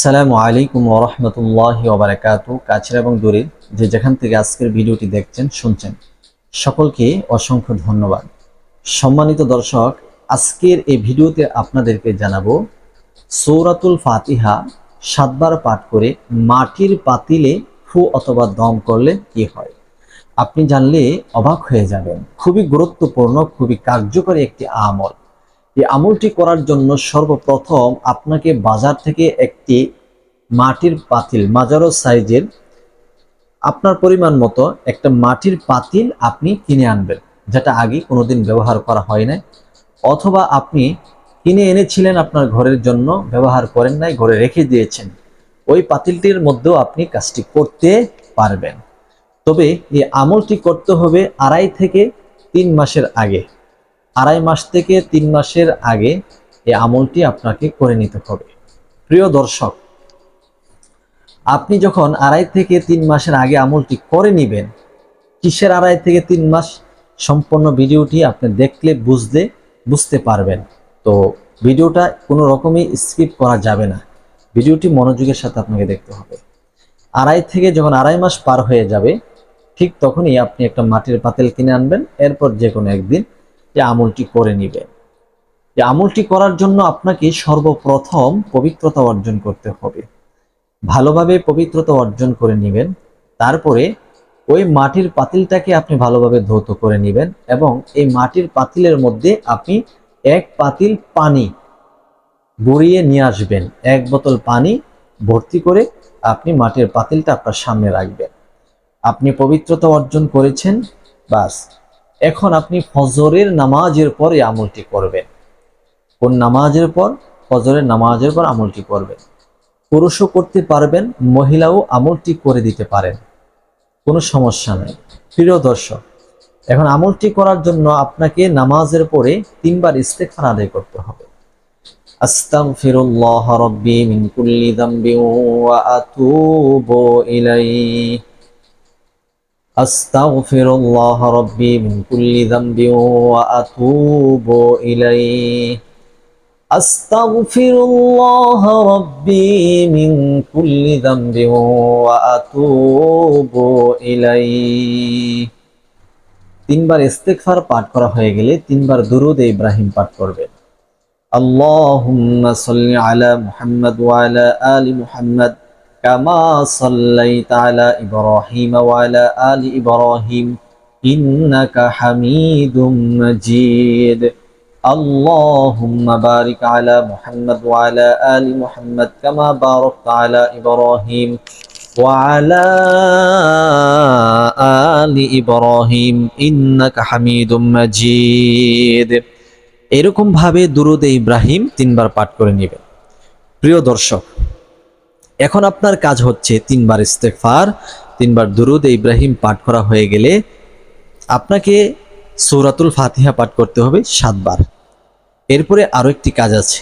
আসসালামু আলাইকুম ওরহমতুল্লাহ ওবরাকাত কাছের এবং দূরে যে যেখান থেকে আজকের ভিডিওটি দেখছেন, শুনছেন, সকলকে অসংখ্য ধন্যবাদ। সম্মানিত দর্শক, আজকের এই ভিডিওতে আপনাদেরকে জানাব, সৌরাতুল ফাতিহা সাতবার পাঠ করে মাটির পাতিলে ফু অথবা দম করলে কি হয়? আপনি জানলে অবাক হয়ে যাবেন। খুবই গুরুত্বপূর্ণ, খুবই কার্যকরী একটি আমল। এই আমলটি করার জন্য সর্বপ্রথম আপনাকে বাজার থেকে একটি মাটির পাতিল, মাজারো সাইজের আপনার পরিমাণ মতো একটা মাটির পাতিল আপনি কিনে আনবেন, যেটা আগে কোনোদিন ব্যবহার করা হয় না অথবা আপনি কিনে এনেছিলেন আপনার ঘরের জন্য, ব্যবহার করেন নাই, ঘরে রেখে দিয়েছেন, ওই পাতিলটির মধ্যেও আপনি কাজটি করতে পারবেন। তবে এই আমলটি করতে হবে আড়াই থেকে তিন মাসের আগে। আড়াই মাস থেকে তিন মাসের আগে এই আমলটি আপনাকে করে নিতে হবে। প্রিয় দর্শক, আপনি যখন আড়াই থেকে তিন মাসের আগে আমলটি করে নেবেন, কিসের আড়াই থেকে তিন মাস? সম্পূর্ণ ভিডিওটি আপনি দেখলে বুঝতে বুঝতে পারবেন। তো ভিডিওটা কোনো রকমই স্কিপ করা যাবে না। ভিডিওটি মনোযোগের সাথে আপনাকে দেখতে হবে। আড়াই থেকে যখন আড়াই মাস পার হয়ে যাবে, ঠিক তখনই আপনি একটা মাটির পাতিল কিনে আনবেন। এরপর যে কোনো একদিন এই আমলটি করে নেবেন যে আমলটি করার জন্য আপনাকে সর্বপ্রথম পবিত্রতা অর্জন করতে হবে। ভালোভাবে পবিত্রতা অর্জন করে নেবেন। তারপরে ওই মাটির পাতিলটাকে আপনি ভালোভাবে ধৌত করে নেবেন এবং এই মাটির পাতিলের মধ্যে আপনি এক পাতিল পানি বড়িয়ে নিয়ে আসবেন। এক বোতল পানি ভর্তি করে আপনি মাটির পাতিলটা আপনার সামনে রাখবেন। আপনি পবিত্রতা অর্জন করেছেন, বাস। এখন আপনি ফজরের নামাজের পর আমলটি করবেন। কোন নামাজের পর? ফজরের নামাজের পর আমলটি করবেন। পুরুষও করতে পারবেন, মহিলাও আমলটি করে দিতে পারেন। কোনো সমস্যা নেই। প্রিয় দর্শক, এখন আমলটি করার জন্য আপনাকে নামাজের পরে তিনবার ইস্তেকফার আদায় করতে হবে। আস্তাগফিরুল্লাহ রাব্বি মিন কুল্লি যামবি ওয়া আতুবু ইলাইহি। أستغفر الله ربي من كل ذنب وأتوب إليه أستغفر الله ربي من كل ذنب وأتوب إليه তিনবার ইস্তেগফার পাঠ করা হয়ে গেলে তিনবার দুরুদ ইব্রাহিম পাঠ করবেন আল্লাহুম্মা সাল্লি আলা মুহাম্মদ ওয়া আলা আলি মুহাম্মদ كما صليت على إبراهيم وعلى آل إبراهيم إنك حميد مجيد اللهم بارك على محمد وعلى آل محمد كما باركت على إبراهيم وعلى آل إبراهيم إنك حميد مجيد এরকম ভাবে দুরুদে ইব্রাহিম তিনবার পাঠ করে নেবেন প্রিয় দর্শক এখন আপনার কাজ হচ্ছে তিনবার ইস্তেকফার তিনবার দুরুদ ইব্রাহিম পাঠ করা হয়ে গেলে আপনাকে সৌরাতুল ফাতিহা পাঠ করতে হবে সাতবার। এরপরে আরও একটি কাজ আছে।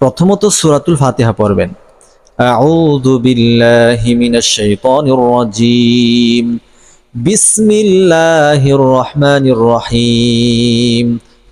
প্রথমত সূরাতুল ফাতিহা পড়বেন। আউযু বিল্লাহি মিনাশ শাইতানির রাজীম। বিসমিল্লাহির রহমানির রহিম।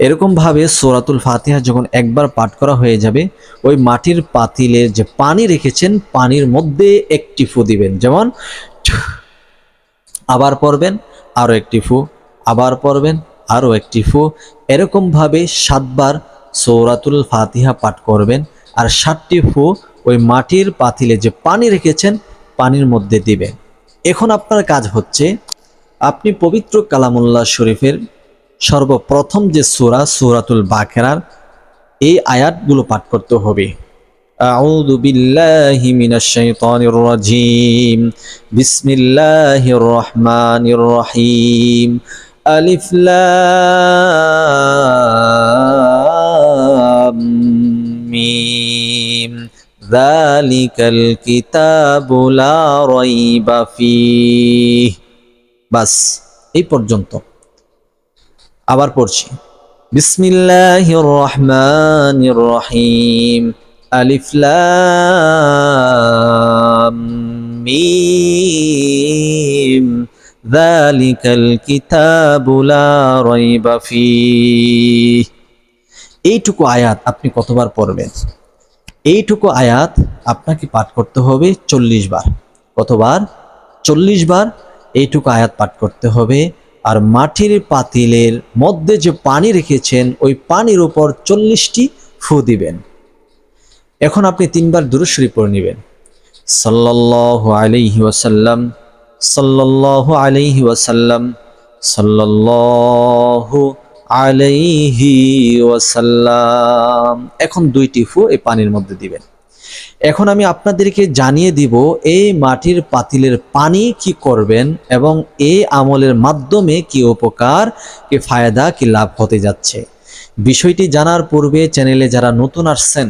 এরকম ভাবে সোরাতুল ফাতিহা যখন একবার পাঠ করা হয়ে যাবে, ওই মাটির পাতিলে যে পানি রেখেছেন, পানির মধ্যে একটি ফু দিবেন। যেমন, আবার পড়বেন আরও একটি ফু, আবার পড়বেন আরও একটি ফু। এরকম ভাবে সাতবার সৌরাতুল ফাতিহা পাঠ করবেন আর সাতটি ফু ওই মাটির পাতিলে যে পানি রেখেছেন, পানির মধ্যে দিবেন। এখন আপনার কাজ হচ্ছে, আপনি পবিত্র কালামুল্লাহ শরীফের সর্বপ্রথম যে সূরা সূরাতুল বাকেরার এই আয়াতগুলো পাঠ করতে হবে أعوذ بالله من الشيطان الرجيم بسم الله الرحمن الرحيم ألف لام ميم যালিকাল কিতাবু লা রাইবা ফীহ বাস এই পর্যন্ত আবার পড়ছি। বিসমিল্লাহির রহমানির রহিম আলিফ লাম মিম। যালিকাল কিতাবু লা রাইবা ফীহ। এইটুকু আয়াত আপনি কতবার পড়বেন? এইটুকু আয়াত আপনাকে পাঠ করতে হবে চল্লিশ বার। কতবার? চল্লিশ বার এইটুকু আয়াত পাঠ করতে হবে আর মাটির পাতিলের মধ্যে যে পানি রেখেছেন, ওই পানির উপর চল্লিশটি ফু দিবেন। এখন আপনি তিনবার দুরুশরী পড়ে নেবেন। সাল্লাল্লাহু আলাইহি ওয়াসাল্লাম, সাল্লাল্লাহু আলাইহি ওয়াসাল্লাম, সাল্লাল্লাহু আলাইহি ওয়াসাল্লাম। এখন দুইটি ফু এই পানির মধ্যে দিবেন। এখন আমি আপনাদেরকে জানিয়ে দিব, এই মাটির পাতিলের পানি কি করবেন এবং এই আমলের মাধ্যমে কি উপকার, কি ফায়দা, কি লাভ হতে যাচ্ছে। বিষয়টি জানার পূর্বে চ্যানেলে যারা নতুন আসছেন,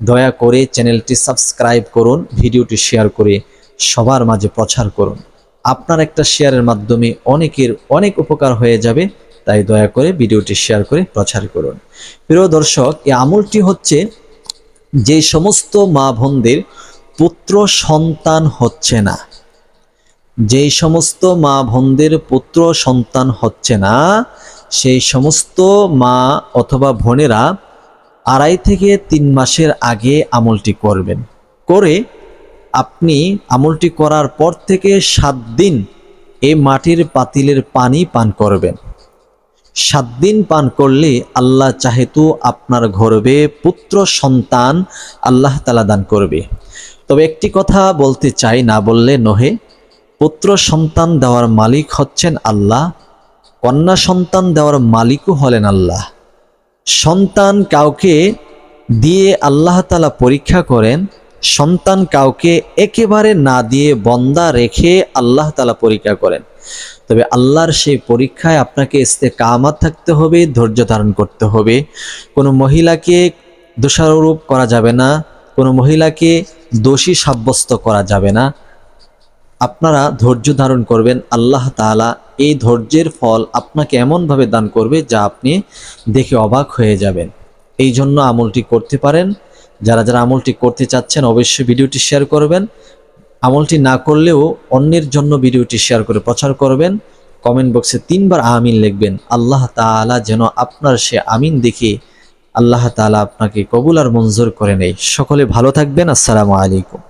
দয়া করে চ্যানেলটি সাবস্ক্রাইব করুন, ভিডিওটি শেয়ার করে সবার মাঝে প্রচার করুন। আপনার একটা শেয়ারের মাধ্যমে অনেকের অনেক উপকার হয়ে যাবে, তাই দয়া করে ভিডিওটি শেয়ার করে প্রচার করুন। প্রিয় দর্শক, এই আমলটি হচ্ছে যে সমস্ত মা বোনদের পুত্র সন্তান হচ্ছে না। যেই সমস্ত মা বোনদের পুত্র সন্তান হচ্ছে না, সেই সমস্ত মা অথবা বোনেরা আড়াই থেকে তিন মাসের আগে আমলটি করবেন। করে আপনি আমলটি করার পর থেকে সাত দিন এই মাটির পাতিলের পানি পান করবেন। সাত দিন পান করলে আল্লাহ চাহেতু আপনার গর্বে পুত্র সন্তান আল্লাহ তালা দান করবে। তবে একটি কথা বলতে চাই না বললে নহে, পুত্র সন্তান দেওয়ার মালিক হচ্ছেন আল্লাহ, কন্যা সন্তান দেওয়ার মালিকও হলেন আল্লাহ। সন্তান কাউকে দিয়ে আল্লাহ তালা পরীক্ষা করেন, সন্তান কাউকে একেবারে না দিয়ে বন্দা রেখে আল্লাহ তালা পরীক্ষা করেন। তবে আল্লাহর সেই পরীক্ষায় আপনাকে এসতে কামাত থাকতে হবে, ধৈর্য ধারণ করতে হবে। কোনো মহিলাকে দোষারোপ করা যাবে না, কোনো মহিলাকে দোষী সাব্যস্ত করা যাবে না। আপনারা ধৈর্য ধারণ করবেন, আল্লাহ তাআলা এই ধৈর্যের ফল আপনাকে এমনভাবে দান করবে যা আপনি দেখে অবাক হয়ে যাবেন। এই জন্য আমলটি করতে পারেন। যারা যারা আমলটি করতে চাচ্ছেন অবশ্যই ভিডিওটি শেয়ার করবেন। আমলটি না করলেও অন্যের জন্য ভিডিওটি শেয়ার করে প্রচার করবেন। কমেন্ট বক্সে তিনবার আমিন লিখবেন। আল্লাহ তালা যেন আপনার সে আমিন দেখে আল্লাহ তালা আপনাকে কবুল আর মঞ্জুর করে নেই সকলে ভালো থাকবেন। আসসালামু আলাইকুম।